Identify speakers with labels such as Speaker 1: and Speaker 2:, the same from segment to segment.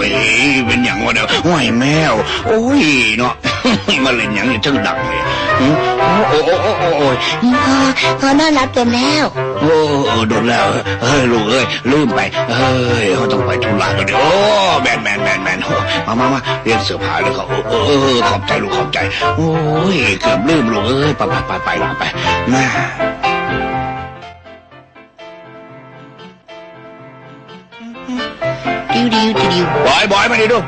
Speaker 1: อ้ยเป็นอย่างวะเด้อโอ้ยแมว โอ้ยเนาะมาเล่นอย่างนี้จังดังเลยโอ้โอ้โอ้โอ้โอ้ย
Speaker 2: พอพ่อนอนรับเต็มแล้ว
Speaker 1: โอ้โอ้โดนแล้วเฮ้ยลูกเอ้ยลืมไปเฮ้ยเขาต้องไปธุระกันเดี๋ยวโอ้แมนแมนแมนแมนมามามาเรียนเสื้อผ้าแล้วเขาเออขอบใจลูกขอบใจ โอ้ยเกือบลืมลูกเอ้ยไปไปไปไปละไปน่า
Speaker 2: ดิวดิวดิวดิว
Speaker 1: บอยบอยมาดิดู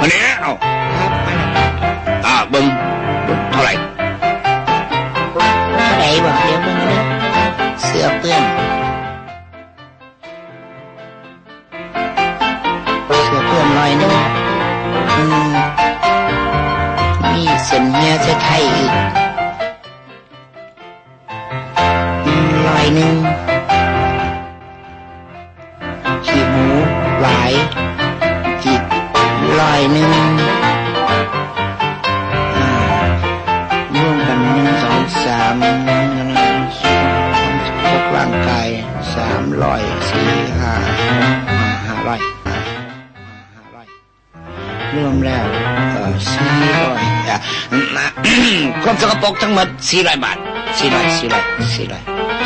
Speaker 1: มาเนี่ยเอา
Speaker 2: ครับมาหน่อย
Speaker 1: อ่าเบิ้งเบิ่งเท่าไหร่
Speaker 2: เท่าไหร่บอกเดี๋ยวมึงเด้อเสื้อเปื้อนเสื้อเปื้อนลอยหนึงอืมมีเส้นเฮียจะไทยอีกอืมลอยหนึ่ง สามร้อยสี่ห้าห้าห้าร้อยห้าห้าร้อยรวมแล้วเออสี่ร้อยอะ
Speaker 1: นะความสกปรกทั้งหมดสี่ร้อยบาท
Speaker 2: สี่ร้อยสี่ร้อยสี่ร้อย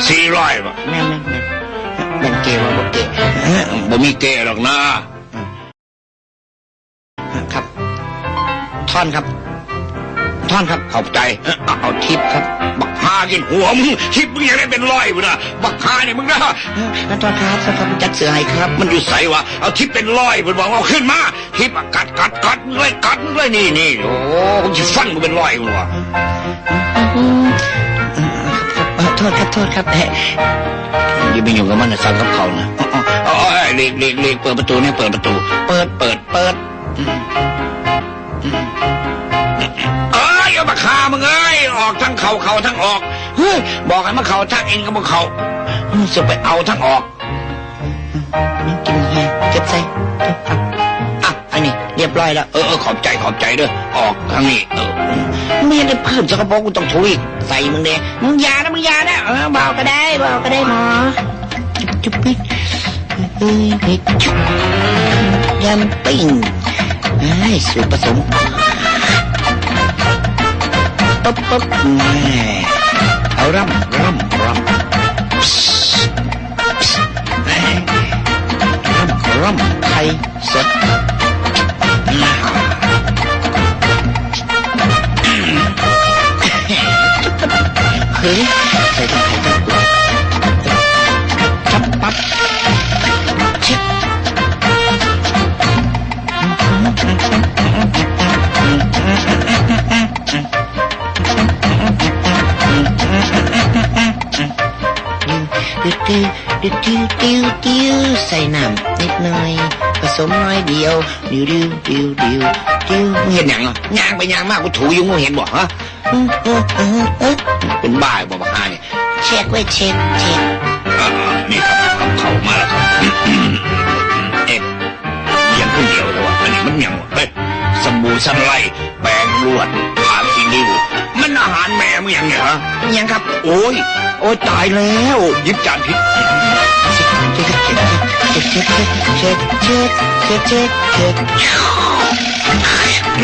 Speaker 1: สี่ร้อยบาท
Speaker 2: แม่นแม่นแม่นแม่นเกว่าบ่เก
Speaker 1: เอ้ยบ่มีเกหรอกนะ
Speaker 2: ครับท่อนครับ ท่อนครับ
Speaker 1: ขอบใจเอ้ยเอาเอาทิปครับ บักฮากินหัวมึงทิปมึงยังได้เป็นร้อยมึงนะบักฮาเนี่ยมึงนะ
Speaker 2: นั่นท่อนครับท่อนครับจัดเสือให้ครับ
Speaker 1: มันอยู่ใสวะเอาทิปเป็นร้อยมันบอกว่าเอาขึ้นมาทิปอะกัดกัดกัดมึงเลยกัดมึงเลยนี่นี่โอ้ผมจะฟันมึงเป็นร้อยมึงวะ
Speaker 2: อืมเอ่อครับครับเอ่อโทษครับโทษครับเอ่อ
Speaker 1: อย่าไปอยู่งกับมันนะสั่งกับเขานะอ๋ออ๋ออ๋อเอ้ยเลีกเลีกเลีกเปิดประตูเนี่ยเปิดประตู
Speaker 2: เปิดเปิดเปิดอื มอืม
Speaker 1: เอ้ยเอาบักฮามึงเอ้ยออกทั้งเขาเขาทั้งออกเฮ้ยบอกให้มาเขาทั้งเองก็มาเขามึงจะไปเอาทั้งออก
Speaker 2: นี่กินเฮียเก็บใส่ครับอะอันนี้เรียบร้อยแล้ว
Speaker 1: เออเออขอบใจขอบใจเด้อออกทางนี้เออ
Speaker 2: ไม่ได้เพิ่มสกปรกกูต้องถูอีกใส่มึงเด้มึงอยานะมึงอยานะเออเบาก็ได้เบาก็ได้หมอจุ๊บปิ๊กเฮ้ยเฮ้ยจุ๊บยามันปิ้งไอ้ยสูตรผสม ปุ๊บปุ๊บแม่เอาร่ำร่ำร่ำพิชพิชแม่ร่ำร่ำไทยสดน่าเฮ้ย ดิ้วดิ้วดิ้วดิ้วดิ้วใส่น้ำนิดหน่อยผสมน้อยเดียวดิ้วดิ้วดิ้วดิ้วดิ้ว
Speaker 1: มึงเห็นหยังอะยางไปยางมากกูถูอยู่มึงเห็นบ่ฮะ
Speaker 2: อืมอืมอืมอืม
Speaker 1: เป็นบ้าบ่บักฮาเนี่ย
Speaker 2: เช็คไว้เช็คเช็ค
Speaker 1: อ่านี่ครับกับเขามาแล้วครับเอ๊ะยังคนเดียวแต่ว่าอันนี้มันยังวะเฮ้ยสบู่สันไลแปรงลวด ยัง
Speaker 2: ครับ
Speaker 1: โอ้ย โอ้ยตายแล้วยิบจานผิด
Speaker 2: เช็คเช็คเช็คเช็คเช็คเช็คเช็ค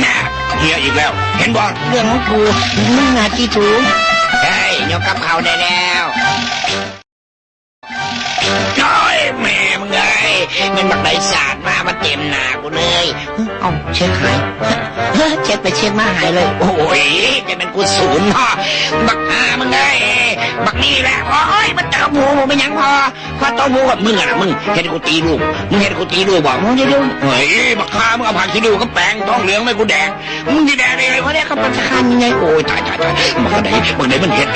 Speaker 1: แม่เฮียอีกแล้ว เห็นบ่
Speaker 2: เรื่องของกูมันหนาที่ถูก
Speaker 1: เฮ้ยยกกับเขาได้แล้ว มันบักไดสาดมามาเต็มหน้ากูเลย
Speaker 2: เอ้าเช็คหายเช็คไปเช็คมาหายเลย
Speaker 1: โอ้ยจะเป็นกูศูนย์พ่อบักหามึงไงบักนี่แหละโอ้ยมันเจอหมูมึงเป็นหยังพอพอโตหมูกับมึงอะนะมึงเห็นกูตีลูกมึงเห็นกูตีลูกบอกมึงจะดูเฮ้ยบักหามึงเอาผักขี้ดูก็แปลงท้องเหลืองไม่กูแดงมึงจะแดงได้ไงวะเนี่ย
Speaker 2: เขาปัสคานยังไง
Speaker 1: โอ้ยตายตายตายบักไหนบักไหนมันเห็น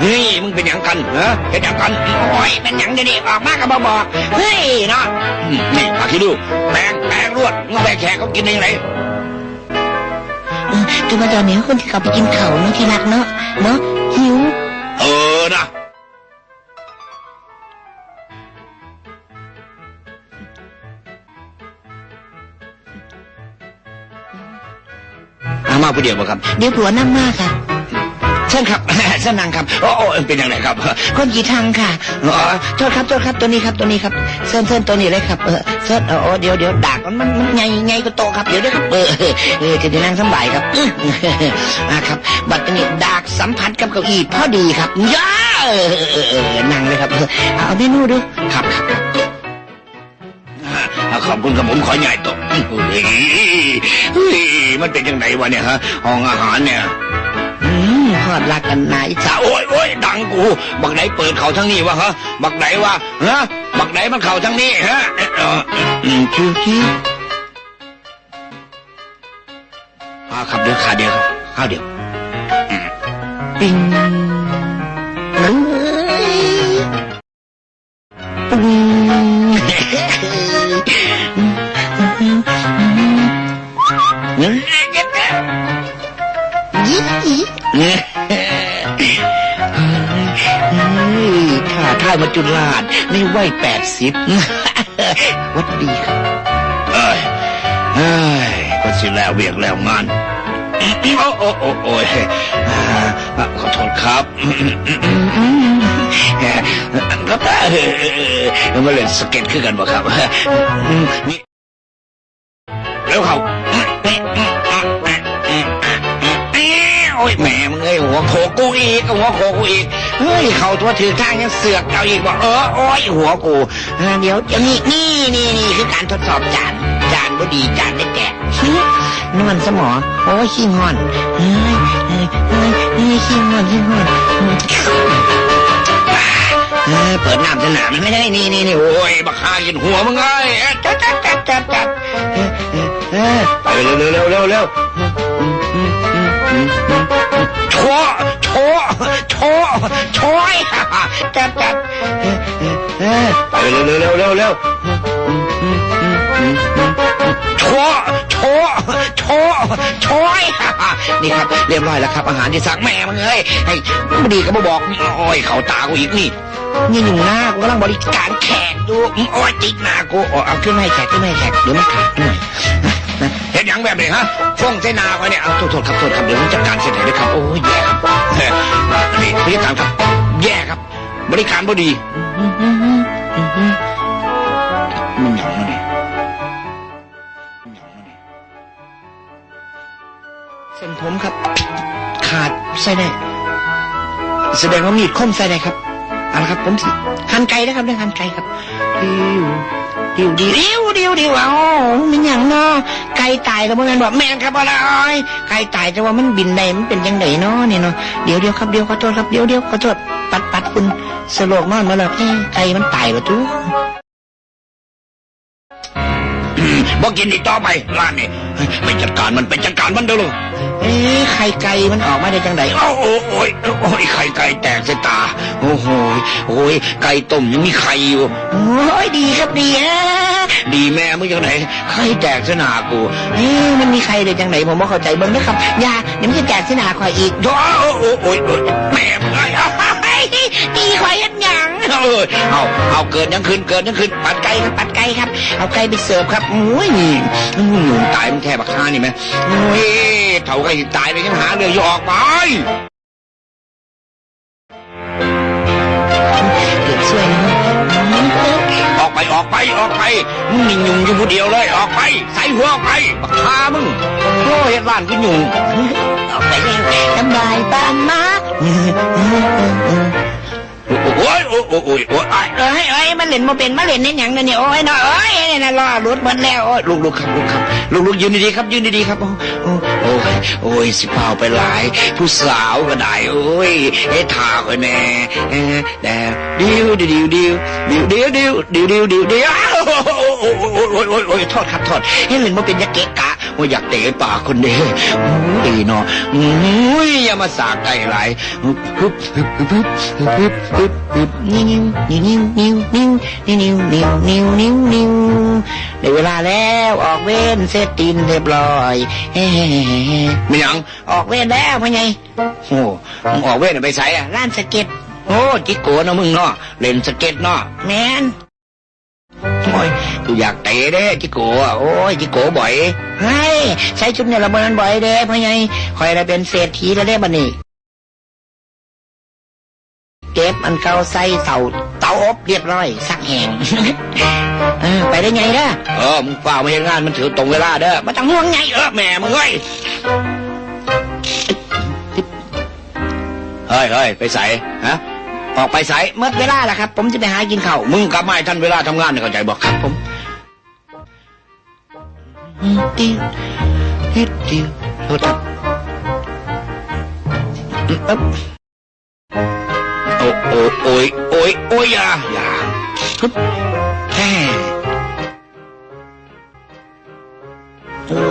Speaker 1: เฮ้ยมึงเป็นยังกันฮะเห็นยังกันโอ้ยเป็นยังเดี๋ยวนี้ออกมากับบ่บอกเฮ้ยเนาะอืมนี่ผักขี้ดูแปลงแปลงรวดมึงเอาไปแขกเขากินได้ยังไง
Speaker 2: คือมาตอนนี้คนที่เขาไปกินเขาเนาะที่รักเนาะเนาะหิว
Speaker 1: เออนะเอามาผู้เดียวบ่ครับ
Speaker 2: เดี๋ยวผัวนั่งมากค่ะ เชิญครับ เชิญนั่งครับ
Speaker 1: โอ้โอ้เป็นยังไงครับ
Speaker 2: คนกี่ทางค่ะอ๋อโทษครับโทษครับตัวนี้ครับตัวนี้ครับเชิญเชิญตัวนี้เลยครับเออเชิญเออเดี๋ยวเดี๋ยวดากมันมันมันไงไงก็โตะครับเดี๋ยวเดี๋ยวครับเออเออเออจะได้นั่งสบายครับอื้ออ่าครับบัดนี้ดากสัมผัสกับเก้าอี้พอดีครับย่าเออเออเออนั่งเลยครับเออเอาเมนูดูครับครับครับ
Speaker 1: อ่าขอบคุณครับผมขอใหญ่ตกเฮ้ยเฮ้ยมันเป็นยังไงวะเนี่ยฮะห้องอาหารเนี่ย
Speaker 2: อืมฮอดรักกันนายสาว
Speaker 1: โอ้ยโอ้ยดังกู บักไหนเปิดเขาทั้งนี้วะฮะบักไหนวะฮะบักไหนมันเขาทั้งนี้ฮะเอ่อเอ่ออืม
Speaker 2: คิวคิว
Speaker 1: อาครับเดี๋ยวขาเดียวข้าวเดียว
Speaker 2: ปิงเอ้ยปุ้งยี่ ข้าท่ายมาจุฬาดในวัยแปดสิบวัดดีครับ
Speaker 1: เอ้ยเอ้ยก็สิแล้วเวียกแล้วงานโอ้โอ้โอ้โอ้ยอ่าขอโทษครับครับเออมาเล่นสเก็ตคือกันบ่ครับ โขกกูอีกหัวโขกกูอีก
Speaker 2: เฮ้ยเขาตัวถือข้างยังเสือก
Speaker 1: เอาอีกบอกเออโอ้ยหัวกู
Speaker 2: เดี๋ยวเดี๋ยวนี่นี่นี่นี่คือการทดสอบจานจานบ่ดีจานได้แตกนวลสมอโอ้ยขี้งอนเฮ้ยเฮ้ยเฮ้ยขี้งอนขี้งอนเปิดน้ำสนามมันไม่ได้นี่นี่นี่โอ้
Speaker 1: โอ้ยบักฮากินหัวมึงไง
Speaker 2: จัดจัดจัดจัดจัดเออเออเออ
Speaker 1: ไปเร็วเร็วเร็วเร็วเร็ว โชว์โชว์โชว์โชว์
Speaker 2: จัดจัดเออเออ
Speaker 1: ไปเร็วเร็วเร็วเร็วโชโชโชโชย
Speaker 2: นี่ครับเรียบร้อยแล้วครับ อาหารที่สั่ง
Speaker 1: แม่มึงเอ้ยให้ไม่ดีก็มาบอกโอ้ยเขาตากูอีกนี่
Speaker 2: นี่อยู่หน้ากูกำลังบริการแขกดู
Speaker 1: โอ้ยจิกหน้ากู
Speaker 2: โอ้เอาขึ้นมาให้แขกขึ้นมาให้แขกเดี๋ยวมันขาดหน่อย
Speaker 1: งแบบนี้ฮะฟงเสนาไปเนี่ย
Speaker 2: เอาโทษโทษครับโทษครับเดี๋ยวผมจัดการเสร็จเลยครับโอ้ยแย่ครับ
Speaker 1: เฮ้ยนี่บริการครับ แย่ครับ บริการบ่ดีมันหยังมาเนี่ยมันหยังมาเนี่ย
Speaker 2: เส้นผมครับ ขาดใส่ได้แสดงว่ามีดคมใส่ได้ครับเอาละครับ ผมสิหั่นไก่นะครับเรื่องหั่นไก่ครับ ดิวดิวดิวดิวดิวดิวเอามันหยังเนาะไก่ตายก็บ่แม่นบอกแม่นครับอะไรไก่ตายแต่ว่ามันบินได้มันเป็นยังไงเนาะนี่เนาะเดี๋ยวเดี๋ยวครับเดี๋ยวขอโทษครับเดี๋ยวเดี๋ยวขอโทษปัดปัดคุณสโลกนอนมาแล้วเอ้ไก่มันตายแล้วทุก
Speaker 1: บอกกินอีกต่อไปร้านนี่เฮ้ยไปจัดการมันไปจัดการมันเด้อลูก
Speaker 2: เอ้ไข่ไก่มันออกมาได้จังได
Speaker 1: โอ้โอ้โอ้ยโอ้ยไข่ไก่แตกใส่ตา โอ้โหโอ้ยไก่ต้มยังมีไข่อยู่
Speaker 2: โอ้ยดีครับดีฮะ
Speaker 1: ดีแม่มึงยังไหนไข่แตกใส่หน้ากู
Speaker 2: เอ้มันมีใครได้จังไดผมบ่เข้าใจเบิ่งนะครับอยาเดี๋ยวมันจะแจกที่หนาข่อยอีก
Speaker 1: โอ้โอ้โอ้โอ้ยโอ้ยแม่มึงไงเอา
Speaker 2: ตีข่อยเฮ็ดหยัง
Speaker 1: เอาเอาเอาเกิดยังคืนเกิดยังคืนปัดไก่ครับ
Speaker 2: ปัดไก่ครับ เอาไก่ไปเสิร์ฟครับโอ้ย
Speaker 1: อืมตายมันแค่บักฮานี่ไหมโอ้ยเท่าไก่ตายเลยยังหาเรื่องอยู่ออกไป
Speaker 2: เกือบช่วยนะ
Speaker 1: ออกไปออกไปออกไปมึงนี่ยุงอยู่ผู้เดียวเลยออกไปใส่หัวออกไปบักฮามึงโอ้ยเฮ็ดบ้านกูยุง
Speaker 2: ออกไปเลยสบายบ้านมาก
Speaker 1: โอ้ยโอ้ยโอ้ยโอ้ยโอ้ไอ้
Speaker 2: เอ้ยเอ้ยมันเล่นมาเป็นมาเล่นในหยังนั่นนี่โอ้ยเนาะเอ้ยนี่ยนะรอรุดหมดแล้วโอ้ย
Speaker 1: ลูกลูกครับลูกครับลูกลูกยืนดีๆครับยืนดีๆครับ โอ้โอ้โอ้ยโอ้ยสิเผาไปหลาย ผู้สาวก็ได้โอ้ยเอ้ทาคอยแน่แต่ดิวดิวดิวดิวดิวดิวดิวดิวดิวดิวอ้าวโอ้ยโอ้ยโอ้ยโอ้ยโอ้ยโทษครับโทษเฮ้ยเล่นมาเป็นยักษ์เกะกะ ว่าอยากเตะปากคนเดียวโอ้ยดีเนาะโอ้ยอย่ามาสากไก่หลายฮึบฮึบฮึบฮึบฮึบฮึบฮึบ
Speaker 2: นิ้วนิ้วนิ้วนิ้วนิ้วนิ้วนิ้วนิ้วนิ้วนิ้วได้เวลาแล้วออกเว้นเสร็จตีนเรียบร้อยเฮ้
Speaker 1: ไม่ยัง
Speaker 2: ออกเว้นแล้วพ่อใหญ่
Speaker 1: โอ้มึงออกเว้นไปใส่อะ
Speaker 2: ร้านสเก็ต
Speaker 1: โอ้จิโก้เนาะมึงเนาะเล่นสเก็ตเนาะ
Speaker 2: แมน
Speaker 1: โอ้ยกูอยากเตะเด้จิโก้โอ้ยจิโก้บ่อย
Speaker 2: เฮ้ยใช้ชุดเนี่ยระเบิดบ่อยเด้พ่อใหญ่คอยได้เป็นเศรษฐีแล้วเด้บัดนี้เก็บอันเก่าใส่เตาเตาอบเรียบร้อยสักแห่งเออไปได้ไงเด้อ
Speaker 1: เออมึงฝ่ามาเฮ็ดงานมันถือตรงเวลาเด้อ
Speaker 2: มาต้องห่วงไง
Speaker 1: เออแม่มึงเอ้ยเฮ้ยเฮ้ยไปใส่ฮะ ออกไปใส่
Speaker 2: เมื่อเวลาแล้วครับ ผมจะไปหากินข้าว
Speaker 1: มึงกลับมาให้ทันเวลาทำงานเนี่ยเข้าใจบอกครับผม
Speaker 2: ติวติวติวโทษครับ
Speaker 1: โอ้โอ้โอ้ยโอ้ยโอ้ยอย่าอย่า
Speaker 2: ฮึบแค่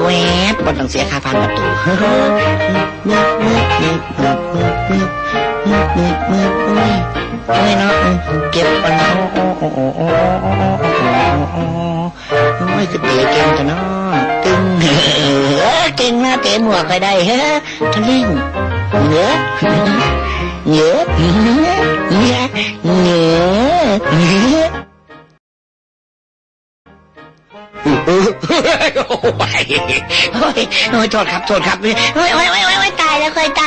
Speaker 2: แวบบนต้องเสียค่าผ่านประตูมืดมืดมืดมืดมืดมืดมืดมืดมืด ไม่นะเก็บปันโอ้โอ้โอ้โอ้โอ้ไม่จะเปียเก่งแต่นะตึงเก่งนะเต็มหัวใครได้ฮะทะลึ่งเนื้อเนื้อเนื้อเนื้อเนื้อ
Speaker 1: โอ้ย
Speaker 2: โอ้ยโทษครับ โทษครับ โอ้ยโอ้ยโอ้ยตายแล้วเคยตาย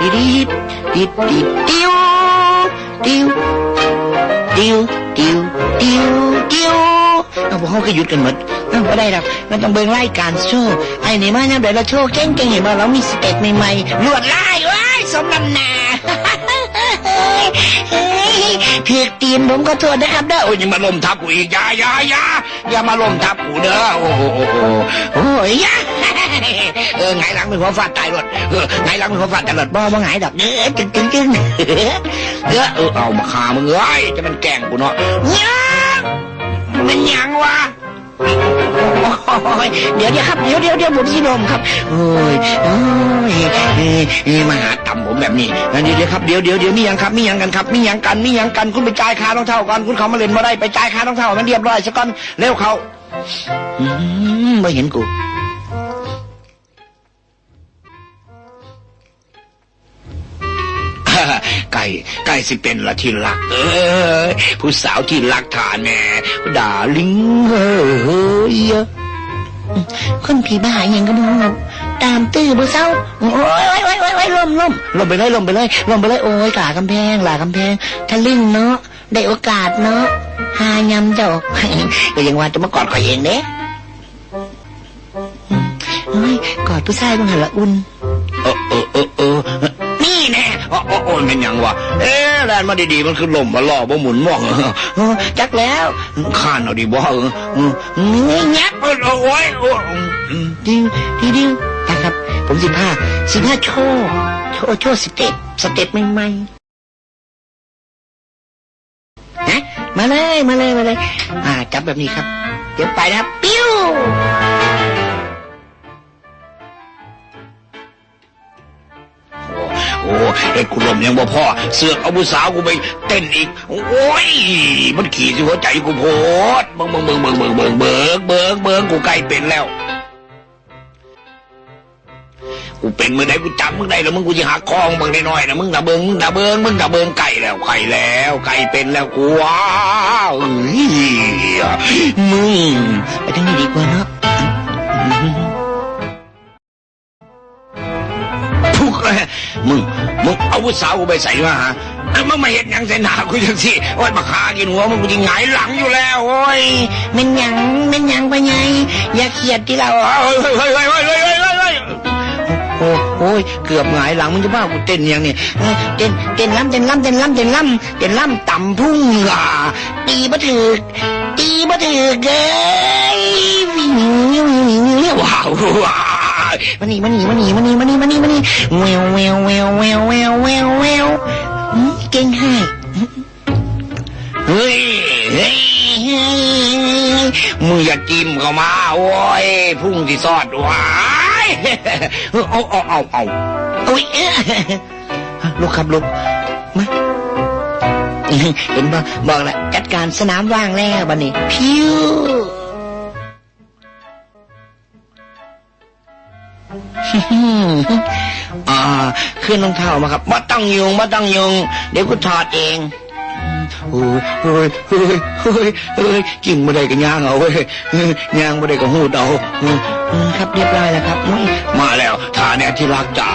Speaker 2: ดิดิดิดิดิวดิวดิวดิวดิวดิว
Speaker 1: เอา
Speaker 2: พวกเขาก็หยุดกันหมดเอาไม่ได้หรอกมันต้องเบิ่งรายการโชว์ไอ้นี่มาเนี่ยเดี๋ยวเราโชว์เก่งๆเห็นว่าเรามีสเต็ปใหม่ๆลวดลายว้ยสมน้ำหนาเฮ้ยถือตีนผมก็โทษนะครับเด้อ
Speaker 1: โอ้ยมาล้มทับกูอีกอย่าอย่าอย่าอย่ามาล้มทับกูเด้อโอ้โหโอ้โห
Speaker 2: โอ้ยยะ
Speaker 1: เออไงหลังเป็นหัวฟาดตายรถเออไงหลังเป็นหัวฟาดตายรถ
Speaker 2: บ่บ่หงดอกเด้อจึงจึงจึง
Speaker 1: เออเออเอามาคามึงเอ้ยจะมันแกงกูเนาะ
Speaker 2: ยังมันยังวะเดี๋ยวเดี๋ยวครับเดี๋ยวเดี๋ยวเดี๋ยวผมสินมครับโอ้ยโอ้ยเอ้ยเอ้ยมาหาทำผมแบบนี้นะเดี๋ยวเดี๋ยวครับเดี๋ยวเดี๋ยวเดี๋ยวมีหยังครับมีหยังกันครับมีหยังกันมีหยังกันคุณไปจ่ายค่ารองเท้าก่อนคุณเขามาเล่นมาได้ไปจ่ายค่ารองเท้ามันเรียบร้อยซะก่อนเร็วเขาไม่เห็นกู
Speaker 1: ไก่ไก่สิเป็นละที่รัก เออผู้สาวที่รักฐานแน่ด่าลิงเฮ้ย
Speaker 2: คนผีบ้าอหยังก็มองตามตื้อบ่เศร้าโอ้ยโอ้ยโอ้ยโอ้ยโอ้ยล่มล่มล่มไปเลยล่มไปเลยล่มไปเลยโอ้ยกลากำแพงหลากำแพงทะลึ่งเนาะได้โอกาสเนาะหายำดอกก็ยังว่าจะมากอดข่อยเองเด้อืมโอ้ยกอดผู้ชายบางหันละอุ่น
Speaker 1: เออเออเออเออนี่แน่ โอ้โอ้โอ้ยมันหยังวะเอ๊ะแลนมาดีๆมันคือลมมาล่อบ่หมุนมอง
Speaker 2: โอ้จักแล้ว
Speaker 1: ข้านเอาดีบ่เออเออ
Speaker 2: นี่งับ
Speaker 1: เออโอ้ยโอ้ยอืม
Speaker 2: ดิวดิวดิวนะครับ ผมสิบห้าสิบห้าโชว์โชว์โชว์สเต็ปสเต็ปใหม่ๆนะมาเลยมาเลยมาเลย อ่าจับแบบนี้ครับ เดี๋ยวไปนะครับปิ้ว
Speaker 1: โอ้ไอ้กูลมยังบ่พ่อ เสือกเอาผู้สาวกูไปเต้นอีก โอ้ย มันขี่สิหัวใจกูโพดเบิงเบิงเบิงเบิงเบิงเบิงเบิงเบิงเบิงกูใกล้เป็นแล้ว กูเป็นมือใดกูจำมึงได้แล้วมึงกูจะหาคองมึงได้น้อยนะมึงน่ะเบิงมึงน่ะเบิงมึงน่ะเบิงไก่แล้วไก่แล้วไก่เป็นแล้วกูว้าวเอ้ยมึง
Speaker 2: ไปทางนี้ดีกว่าเนาะ
Speaker 1: มึงมึงเอาผู้สาวกูไปใส่มาฮะแล้วมึงมาเห็นยังใส่หนากูจังสิโอ้ยบักคากินหัวมึงกูจะงหงายหลังอยู่แล้วโอ้ย
Speaker 2: มันยังมันยังไปไงอย่าเขียดที่เรา
Speaker 1: เฮ้ยเฮ้ยเฮ้ยเฮ้ยเฮ้ยเฮ้ยเฮ้ย
Speaker 2: โอ้โอ้ยเกือบหงายหลังมึงจะบ้ากูเต้นยังเนี่ยเต้นเต้นล้ำเต้นล้ำเต้นล้ำเต้นล้ำเต้นล้ำต่ำพุ่งอะตีบ่ถือตีบ่ถือเกยว้า
Speaker 1: วว้าว
Speaker 2: มานี่มานี่มานี่มานี่มานี่มานี่มานี่แววแววแววแววแววแววแววเก่งให้
Speaker 1: เฮ้ยเฮ้ย
Speaker 2: เฮ้ย
Speaker 1: มึงอย่าจิ้มเข้ามาโอ้ยพุ่งที่ซอดว้ายเอาเอาเอาเอา
Speaker 2: โอ้ยลุกครับลุกมาเห็นบ่บอกแล้วจัดการสนามว่างแล้วบัดนี้พิว ขึ้นรองเท้ามาครับมาต้องยุงมาต้องยุง เดี๋ยวกูถอดเองโอ้ยโอ้ยโอ้ยโอ้ยโอ้ยกิ่งไม่ได้ก็ย่างเอาเว้ยย่างไม่ได้ก็หูดเอาอืมครับเรียบร้อยแล้วครับโอ้ย
Speaker 1: มาแล้วทาเนี่ยที่รักจ๋า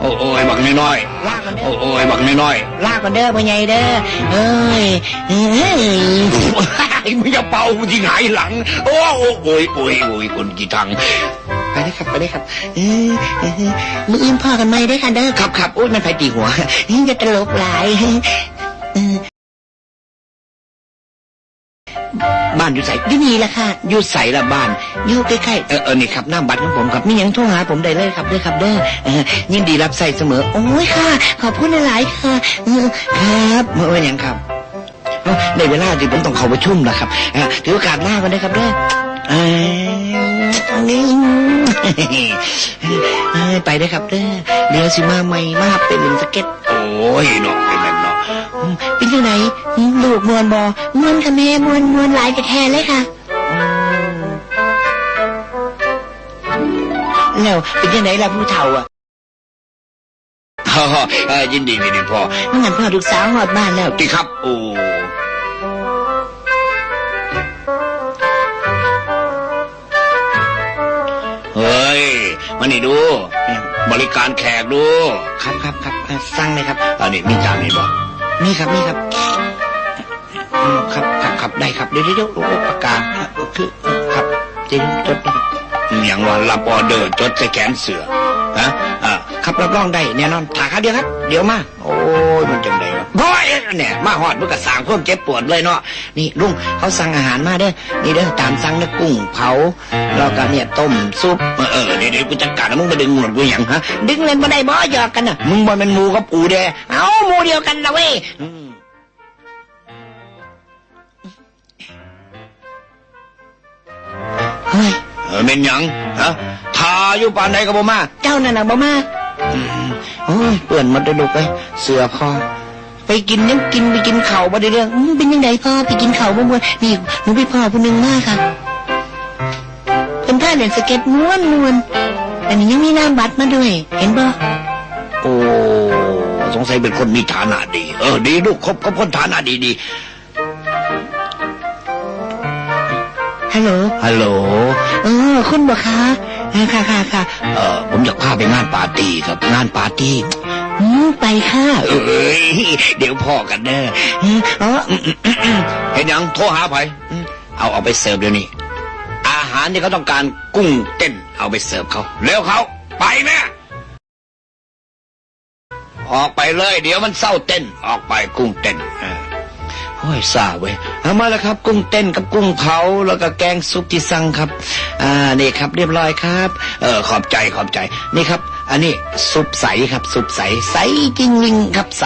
Speaker 1: โอ้โอ้ยบักน้อย
Speaker 2: ลากกัน
Speaker 1: ๆ
Speaker 2: เด้
Speaker 1: โอ้
Speaker 2: อ
Speaker 1: โอ้ยบักน้อย
Speaker 2: ลากกันเด้อพ่อใหญ่เด้อเอ้ยเอ้ย
Speaker 1: ๆมึงอย่าเป่ากูที่หงายหลังโอ้โอ้โอ้ยโอ้ยโอ้ยคนกี่ทัง
Speaker 2: ไปเลยครับไปเลยครับเออเออมืออื่นพ่อกันไหมได้ค่ะเด้อครับครับอุ้ยมันไปตีหัวนี่จะตลกหลายเออบ้านอยู่ใส่ที่นี่แหละค่ะ
Speaker 1: อยู่ใส่ละบ้าน
Speaker 2: อยู่ใกล้ๆ
Speaker 1: เออเออนี่ครับหน้ำบัตรของผมครับ
Speaker 2: มีหยังโทรหาผมได้เลยครับด้อครับเด้อเออยินดีรับใส่เสมอ โอ้ยค่ะ ขอบคุณหลายๆค่ะเออครับเมื่อวันยังครับในเวลาที่ผมต้องเข้าประชุมนะครับถือโอกาสลากันได้ครับเด้อ ไปได้อครับเด้อเดี๋ยวสิมาใหม่มาเป็นหนึ่งสเก็ต
Speaker 1: โอ้ยเนาะเป็นแบบเนาะ
Speaker 2: อืมเป็นยังไงอืมลูกมวนบอมวนค่ะแม่มวนมวนหลายกระแทนเลยค่ะแล้วเป็นยังไงล่ะผู้เฒ่าอะ
Speaker 1: ฮ่าฮ่าเออยินดียินดีพ่อ
Speaker 2: เมื่อไงพ่อลูกสาวหอดบ้านแล้ว
Speaker 1: ที่ครับ โอ้ มานี่ดู บริการแขกดู
Speaker 2: ครับครับครับเอ่อสั่งเลยครับ
Speaker 1: อันนี้มีจานนี้บ่
Speaker 2: นี่ครับนี่ครับอืมครับครับครับได้ครับเดี๋ยวเดี๋ยวเดี๋ยวโอ้ปากกาเอ่อคือครับเดี๋ยวจดนะครับ
Speaker 1: อย่างว่ารับออเดอร์จดใส่แขนเสือฮะอ่า
Speaker 2: ครับรับรองได้แน่นอนถาครับเดียวครับ เดี๋ยวมา
Speaker 1: โอ้ยมันจังได วะพ่อยเนี่ยมาหอดมันก็สร้างความเจ็บปวดเลยเนาะ
Speaker 2: นี่ลุงเขาสั่งอาหารมาเด้อนี่เด้อตามสั่งเด้อกุ้งเผาแล้วก็เนี่ยต้มซุป
Speaker 1: เออเออเดี๋ยวเดี๋ยวกูจัดการแล้วมึงมาดึงหนวดกูอย่างฮะ
Speaker 2: ดึงเล่นบ่ได้บ่หยอกกันน่ะ
Speaker 1: มึงบอลเป็นหมูกับปูเด้
Speaker 2: เอาหมูเดียวกันนะเว้ย
Speaker 1: อืม
Speaker 2: เฮ้ย
Speaker 1: เออเป็นหยังฮะทาอยู่ปานใดก็บ่มา
Speaker 2: เจ้านั่นน่ะบ่มา
Speaker 1: อืม
Speaker 2: โอ้ยเปื่อนหมดเลยลูกไปเสือพอ ไปกินยังกินไปกินเข่าวบ่ได้เรื่องอืมเป็นยังไงพ่อไปกินเข่าวบ่มวนนี่หนูไปพ่อผู้หนึงมากค่ะ เป็นท่าเล่นสเก็ตม้วนม้วนอันนี้ยังมีน้ำบัตรมาด้วย เห็นบ่
Speaker 1: โอ้สงสัยเป็นคนมีฐานะดี เออดีลูกคบกับคนฐานะดีดี
Speaker 2: ฮัลโหล
Speaker 1: ฮัลโหล
Speaker 2: เออคุณบ่คะเออค่ะค่ะค่ะ
Speaker 1: เออผมอยากพาไปงานปาร์ตี้ครับงานปาร์ตี้
Speaker 2: อืม ไปค่ะ
Speaker 1: เอ้ยเดี๋ยวพ่อกันเด้อ
Speaker 2: อืมอ๋อ
Speaker 1: เห็นยังโทรหาไผอืมเอาเอาไปเสิร์ฟเดี๋ยวนี้ อาหารที่เขาต้องการกุ้งเต้น เอาไปเสิร์ฟเขาเร็วเขาไปแม่ออกไปเลย เดี๋ยวมันเศร้าเต้น ออกไปกุ้งเต้นเออโอ้ยซาเว้ยเอามาแล้วครับ กุ้งเต้นกับกุ้งเผาแล้วก็แกงซุปที่สั่งครับ อ่านี่ครับ เรียบร้อยครับ เออขอบใจขอบใจนี่ครับ อันนี้ซุปใสครับ ซุปใสใสจริงลิงครับใส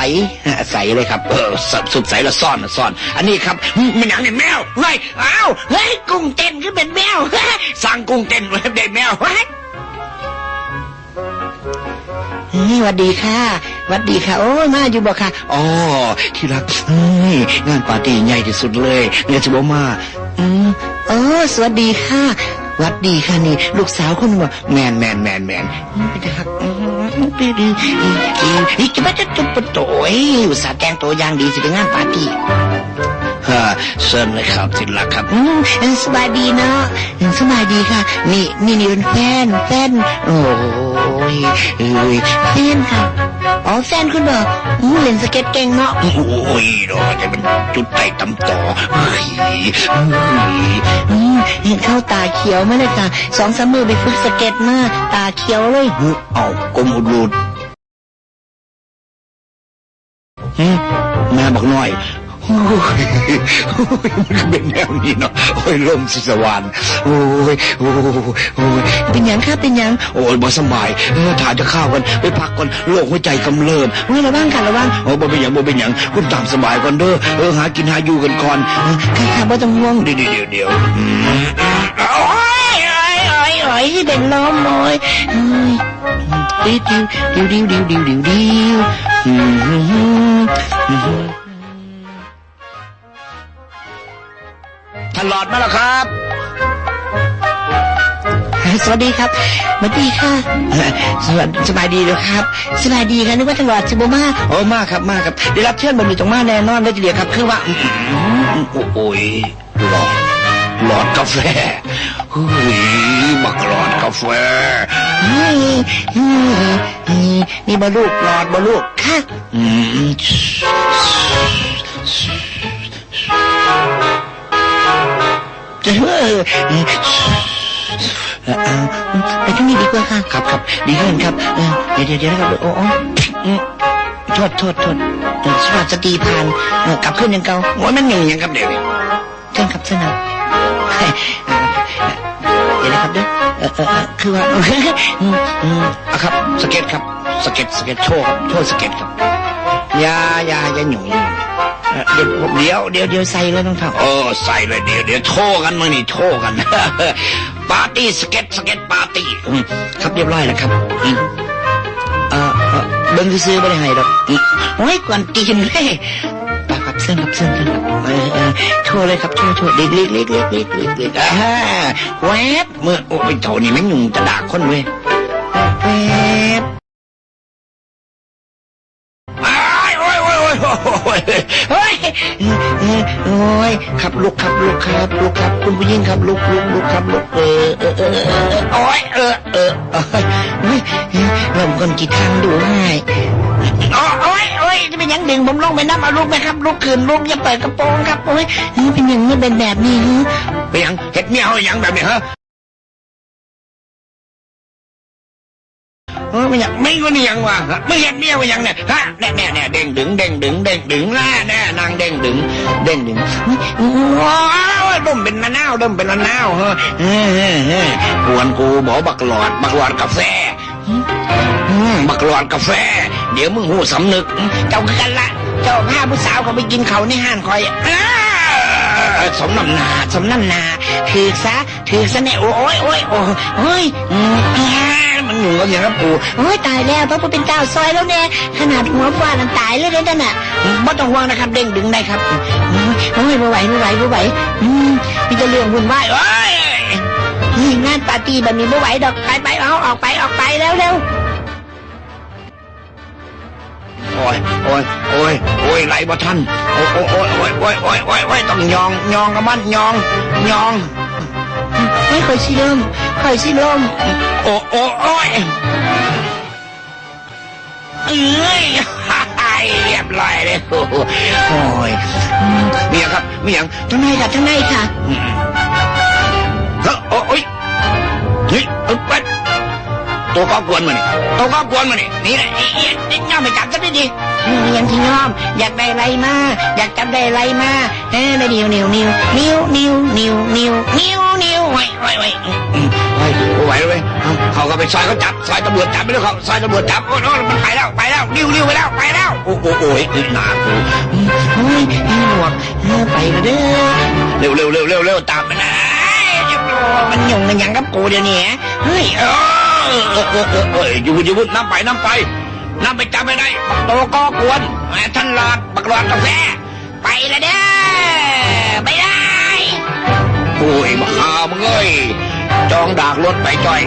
Speaker 1: ใสเลยครับเออซุปใสแล้วซ่อนนะซ่อน อันนี้ครับมันหยังเนี่ยแมวเฮ้ยอ้าว
Speaker 2: เฮ้ยกุ้งเต้นก็เป็นแมว
Speaker 1: สั่งกุ้งเต้นไว้ได้แมวเฮ้ย
Speaker 2: เฮ้ยหวัดดีค่ะหวัดดีค่ะ โอ้ยมาอยู่บ่ค่ะ
Speaker 1: อ๋อที่รักเฮ้ยงานปาร์ตี้ใหญ่ที่สุดเลยเนี่ยจะบอกมา
Speaker 2: อืมเออสวัสดีค่ะ วัดดีค่ะนี่ลูกสาวคุณบ่
Speaker 1: แมนแมนแมนแมน
Speaker 2: ไปเถอะครับอืมไปดีอีกจะมาจะจุบปะโตยอุตส่าห์แต่งตัวอย่างดีสิไปงานปาร์ตี้
Speaker 1: ฮะ เชิญเลยครับที่รักครับ
Speaker 2: อืมเออสบายดีเนาะอืมสบายดีค่ะ นี่นี่นี่เป็นแฟนแฟนโอ้ยเอ้ยแฟนค่ะอ๋อแฟนคุณบ่อืมเล่นสเก็ตเก่งเนาะ
Speaker 1: โอ้ยดอกจะเป็นจุดไต่ตำต่อเฮ้ยเฮ้ย
Speaker 2: อืมเห็นเข้าตาเขียวมาเลยค่ะสองสามมือไปฝึกสเก็ตมาตาเขียวเลย
Speaker 1: เอากลมอุดรูดหึแม่บอกหน่อย โอ้ยโอ้ยมันก็เป็นแนวนี้เนาะโอ้ยลมสิสวรรค์โอ้ยโอ้ยโอ้ย
Speaker 2: เป็นหยังค่ะเป็นหยัง
Speaker 1: โอ้ยบ่สำบายเออถ่ายจะข้าวกันไปพักก่อนโรคหัวใจกำเริบ
Speaker 2: เฮ้ยระวังค่ะระวัง
Speaker 1: โอ้บ่เป็นหยังบ่เป็นหยังคุณตามสบายก่อนเด้อเออหากินหาอยู่กันก่อน
Speaker 2: เออค่ะค่ะบ่ต้องห่วง
Speaker 1: เดี๋ยวเดี๋ยวเดี๋ยวอืม
Speaker 2: โอ้ยโอ้ยโอ้ยโอ้ยเป็นลมโอ้ยเฮ้ยดิวดิวดิวดิวดิวดิวดิว
Speaker 1: หลอดมาแล้วครับ
Speaker 2: สวัสดีครับสวัสดีค่ะเอ่อสวัสดีสบายดีเลยครับ สบายดีครับนึกว่าตลอดสิบมา
Speaker 1: โอ้มากครับมากครับได้รับเชิญบนมีตรงมาแน่นอนเลยทีเดียวครับ คือว่าอื้อหือโอ้ยหลอดหลอดกาแฟเฮ้ยบักหลอดกาแฟ
Speaker 2: เฮ้ยเฮ้ยเฮ้ยนี่บอลูกหลอดบอลูกค่ะ
Speaker 1: อืม
Speaker 2: เออเออไปทางนี้ดีกว่าค่ะ
Speaker 1: ครับครับ
Speaker 2: ดีขึ้นครับเดี๋ยวเดี๋ยวเดี๋ยวนะครับโอ้โอ้โทษโทษโทษสวัสดีผ่านกลับขึ้นยังเก่า
Speaker 1: โอ้ยมันยุ่งยังครับเดี๋ยว
Speaker 2: เชิญครับเชิญครับเดี๋ยวนะครับเด้อคือว่าอืมอืม
Speaker 1: อะครับสเก็ตครับสเก็ตสเก็ตโชว์ครับโชว์สเก็ตครับ อยาอยาอย่าหยุ่งอย่าหยุ่งเอ่อเดี๋ยวผมเดี๋ยวเดี๋ยว
Speaker 2: เดี๋ยวใส่เลยต้องทำ
Speaker 1: โอ้ใส่เลยเดี๋ยวเดี๋ยวโชว์กันมานี่โชว์กันปาร์ตี้สเก็ตสเก็ตปาร์ตี้อืมครับเรียบร้อยแล้วครับอืม
Speaker 2: เออเออเบิ้งซื้อๆไม่ได้ให้ดอกอืมโอ้ยกวนตีนเลยไปครับเส้นครับเส้นครับเออเออโชว์เลยครับโชว์โชว์เล็กเล็กเล็กเล็กเล็กเล็กเล็ก
Speaker 1: อ่าแวบเมื่อโอ้ยเจ้านี่แม่งยุ่งจะด่าคนเว้ย
Speaker 2: แวบ
Speaker 1: อ้ายโอ้ ยโอ้ยเฮ้ย
Speaker 2: โอ้ยครับลูกครับลูกครับลูกครับ คุณผู้หญิงครับลูกลูกลูกครับลูกเออเออเออ
Speaker 1: โอ้ยเออ
Speaker 2: เออเฮ้ยเริ่มคนกี่ทางดูให้
Speaker 1: โอ้ย
Speaker 2: โอ้ยจะเป็นยังดึงผมลงไปน้ำเอาลูกไหมครับลูกขืนลูกอย่าเปิดกระโปรงครับโอ้ยเฮ้ยเป็นอย่างนี้เป็นแบบนี้เฮ้ย
Speaker 1: ไปยังเห็ดเมียเขายังแบบนี้ฮะ
Speaker 2: เออไม่อยาก
Speaker 1: ไม่ก็นี่ยังวะฮะไม่เห็นเมียว่ายังเนี่ยฮะแน่แน่แน่เด้งดึงเด้งดึงเด้งดึงแน่แน่นางเด้งดึงเด้งดึง
Speaker 2: โอ้ย
Speaker 1: ว้าวดมเป็นมะนาวดมเป็นมะนาวเฮ้ยเฮ้ยเฮ้ยเฮ้ยกวนกูบอกบักหลอดบักหลอดกาแฟบักหลอดกาแฟ เดี๋ยวมึงหูสำนึก
Speaker 2: เจ้ากันละ เจ้าพาผู้สาวเขาไปกินเขาในห้านคอย
Speaker 1: สมน้ำนา
Speaker 2: สมน้ำนาถือซะถือซะเนี่ยโอ้ยโอ้ยโอ้ยโอ้ย มั
Speaker 1: นยุ่งกับอย่างนั้นปู่
Speaker 2: เฮ้ยตายแล้วเพราะผู้เป็นเจ้าซอยแล้วแน่ขนาดหัวฟาดมันตายเลยเด้นั่นน่ะไม่ต้องห่วงนะครับเด้งดึงได้ครับเฮ้ยไม่ไหวไม่ไหวไม่ไหวอืมีแต่เรื่องวุ่นวาย
Speaker 1: โอ้ย
Speaker 2: งานปาร์ตี้แบบนี้ไม่ไหวดอกไปไปเอาออกไปออกไปแล้วเร็ว
Speaker 1: โอ้ยโอ้ยโอ้ยโอ้ยไรบ่ท่านโอ้ยโอ้ยโอ้ยโอ้ยโอ้ยโอ้ยต้องยองยองกับมันยองยอง
Speaker 2: ไม่เคยชิลมเคยชิลม
Speaker 1: โอ้โอ้โอ้ยเอ้ยเรียบร้อยเลยโอ้โหโอ้ยเมียครับเมียง
Speaker 2: ทั้งในค่ะทั้งในค่ะ
Speaker 1: อืมเฮ้ยโอ้โอ้ยเฮ้ยเอ้ยเป็ดตัวก็กวนมานี่ตัวก็กวนมานี่นี่แหละไอ้เอี้ยไอ้ย่าไม่จับจะได้ดี
Speaker 2: นี่ยังที่ยอมอยากได้อะไรมาอยากจับได้อะไรมาเฮ้ยได้นิ้วนิ้วนิ้วนิ้วนิ้วนิ้วนิ้วนิ้ว นิ้ว
Speaker 1: ไว้ไว้ไว้อืมอืมไว้ไหวเลยเว้ยเอาเขาก็ไปซอยเขาจับซอยตำรวจจับไปแล้วเขาซอยตำรวจจับโอ้โหมันไปแล้วไปแล้วนิ้วนิ้วไปแล้วไปแล้วโอ้โหโอ้ยอึดหนา
Speaker 2: โอ้ยหนวกไปแล้วเด้อ
Speaker 1: เร็วเร็วเร็วเร็วเร็วตามมันนะเจ็บตัว
Speaker 2: มันยุ่งกันยังกับกูเดี๋ยวนี้เฮ้ย
Speaker 1: เออเออเออเอออยู่บุญอยู่บุญน้ำไปน้ำไปน้ำไปจับไม่ได้บักโตก็กวนแหมท่านหลอดบักหลอดกาแฟ
Speaker 2: ไปแล้วเด้อไปได้
Speaker 1: โอ้ยบักฮามึงเอ้ยจองดากรถไปจ่อย